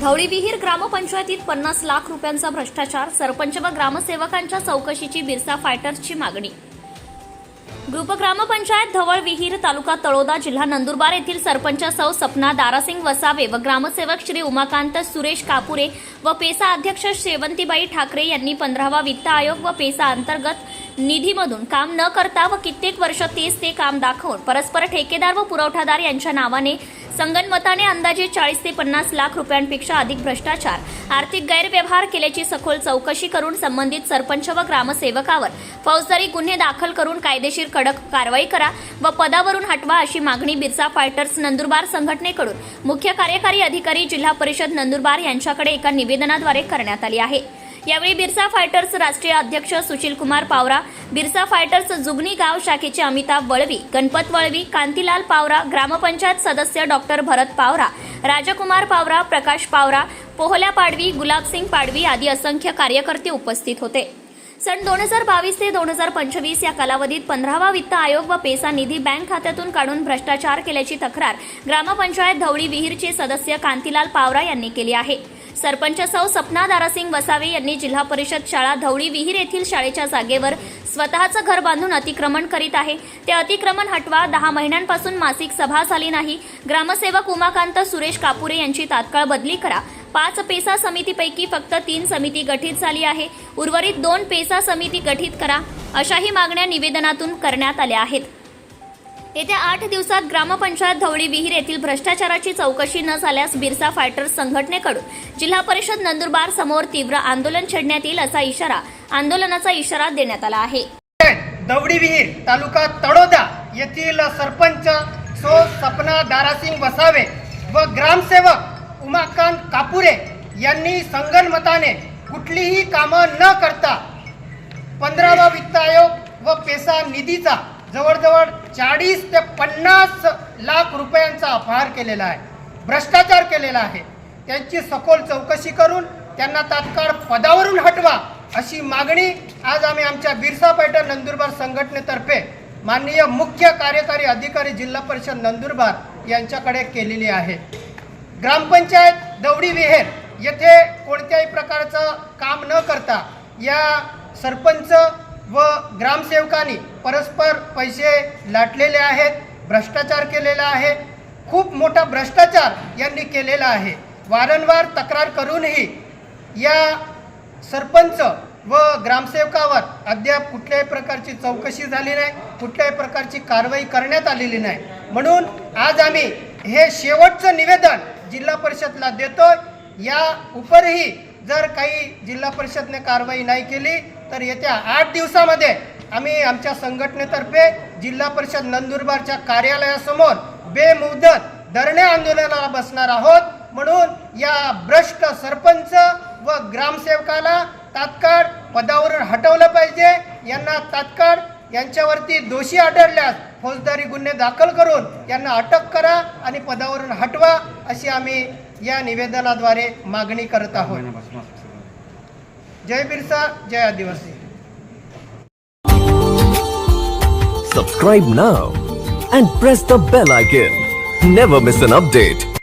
धवळी विहीर ग्रामपंचायतीत पन्नास लाख रुपयांचा भ्रष्टाचार सरपंच व ग्रामसेवकांच्या चौकशीची बिरसा फायटर्सची मागणी. ग्रुप ग्रामपंचायत धवळ विहीर तालुका तळोदा जिल्हा नंदुरबार येथील सरपंच सौ सपना दारासिंग वसावे व ग्रामसेवक श्री उमाकांत सुरेश कापुरे व पेसा अध्यक्ष शेवंतीबाई ठाकरे यांनी पंधरावा वित्त आयोग व पेसा अंतर्गत निधीमधून काम न करता व कित्येक वर्ष तेच ते काम दाखवून परस्पर ठेकेदार व पुरवठादार यांच्या नावाने संगनमताने अंदाजे चाळीस ते पन्नास लाख रुपयांपेक्षा अधिक भ्रष्टाचार आर्थिक गैरव्यवहार केल्याची सखोल चौकशी करून संबंधित सरपंच व ग्रामसेवकावर फौजदारी गुन्हे दाखल करून कायदेशीर कडक कारवाई करा व पदावरून हटवा अशी मागणी बिरसा फायटर्स नंदुरबार संघटनेकडून मुख्य कार्यकारी अधिकारी जिल्हा परिषद नंदुरबार यांच्याकडे एका निवेदनाद्वारे करण्यात आली आहे. यावेळी बिरसा फायटर्स राष्ट्रीय अध्यक्ष सुशील कुमार पावरा बिरसा फायटर्स जुगनी गाव शाखेचे अमिताभ वळवी गणपत वळवी कांतीलाल पावरा ग्रामपंचायत सदस्य डॉक्टर भरत पावरा राजकुमार पावरा प्रकाश पावरा पोहल्या पाडवी गुलाबसिंग पाडवी आदी असंख्य कार्यकर्ते उपस्थित होते. सन दोन हजार बावीस ते दोन हजार पंचवीस या कालावधीत पंधरावा वित्त आयोग व पेसा निधी बँक खात्यातून काढून भ्रष्टाचार केल्याची तक्रार ग्रामपंचायत धवळी विहीरचे सदस्य कांतीलाल पावरा यांनी केली आहे. सरपंच सौ सपना दारासिंग वसावे यांनी जिल्हा परिषद शाळा धवळी विहीर येथील शाळेच्या जागेवर स्वतःचं घर बांधून अतिक्रमण करीत आहे. ते अतिक्रमण हटवा दहा महिन्यांपासून मासिक सभा झाली नाही. ग्रामसेवक उमाकांत सुरेश कापुरे यांची तात्काळ बदली करा. पाच पेसा समितीपैकी फक्त तीन समिती गठीत झाली आहे. उर्वरित दोन पेसा समिती गठीत करा अशाही मागण्या निवेदनातून करण्यात आल्या आहेत. येत्या आठ दिवसात ग्रामपंचायत धवळी विहीर येथील भ्रष्टाचाराची चौकशी न झाल्यास बिरसा फायटर्स संघटनेकडून जिल्हा परिषद नंदुरबार समोर तीव्र आंदोलन छेडण्यात येईल असा इशारा आंदोलनाचा इशारा देण्यात आला आहे. दवडी विहीर तालुका तळोदा येथील सरपंच सो सपना दारासिंग वसावे व ग्रामसेवक उमाकांत कापुरे यांनी संगणमताने कुठलीही कामं न करता पंधरावा वित्त आयोग व पेसा निधीचा जवळजवळ चाळीस ते पन्नास लाख रुपयांचा अपहार केलेला आहे. भ्रष्टाचार केलेला आहे. त्यांची सखोल चौकशी करून त्यांना तात्काळ पदावरून हटवा अशी मागणी आज आम्ही आमच्या बिरसा पैठण नंदुरबार संघटनेतर्फे माननीय मुख्य कार्यकारी अधिकारी जिल्हा परिषद नंदुरबार यांच्याकडे केलेली आहे. ग्रामपंचायत दवडी विहेर येथे कोणत्याही प्रकारचं काम न करता या सरपंच व ग्रामसेवकांनी परस्पर पैसे लाटलेले आहेत भ्रष्टाचार केलेला आहे. खूप मोठा भ्रष्टाचार यांनी केलेला आहे. वारंवार तक्रार करूनही या सरपंच व ग्रामसेवकावर अद्याप कुठल्याही प्रकारची चौकशी झाली नाही कुठल्याही प्रकारची कारवाई करण्यात आलेली नाही. म्हणून आज आम्ही हे शेवटचं निवेदन जिल्हा परिषदला देतोय. या उपरही जर काही जिल्हा परिषदने कारवाई नाही केली तर येत्या आठ दिवसामध्ये आम्ही आमच्या संघटनेतर्फे जिल्हा परिषद नंदुरबारच्या कार्यालयासमोर बेमुदत धरणे आंदोलनाला बसणार आहोत. म्हणून या भ्रष्ट सरपंच व ग्रामसेवकाला तात्काळ पदावरून हटवलं पाहिजे. यांना तात्काळ यांच्यावरती दोषी आढळल्यास फौजदारी गुन्हे दाखल करून यांना अटक करा आणि पदावरून हटवा अशी आम्ही या निवेदनाद्वारे मागणी करत आहोत जय बिरसा जय आदिवासी Subscribe now and press the bell icon. Never miss an update.